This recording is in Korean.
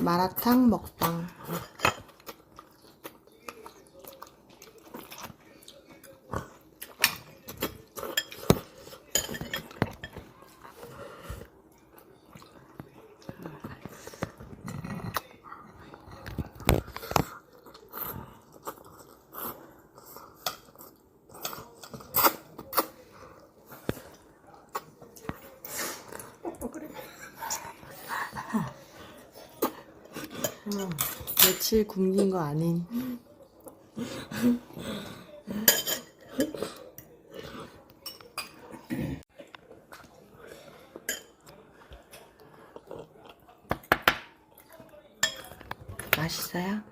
마라탕 먹방. 음, 며칠 굶긴 거 아닌. 맛있어요?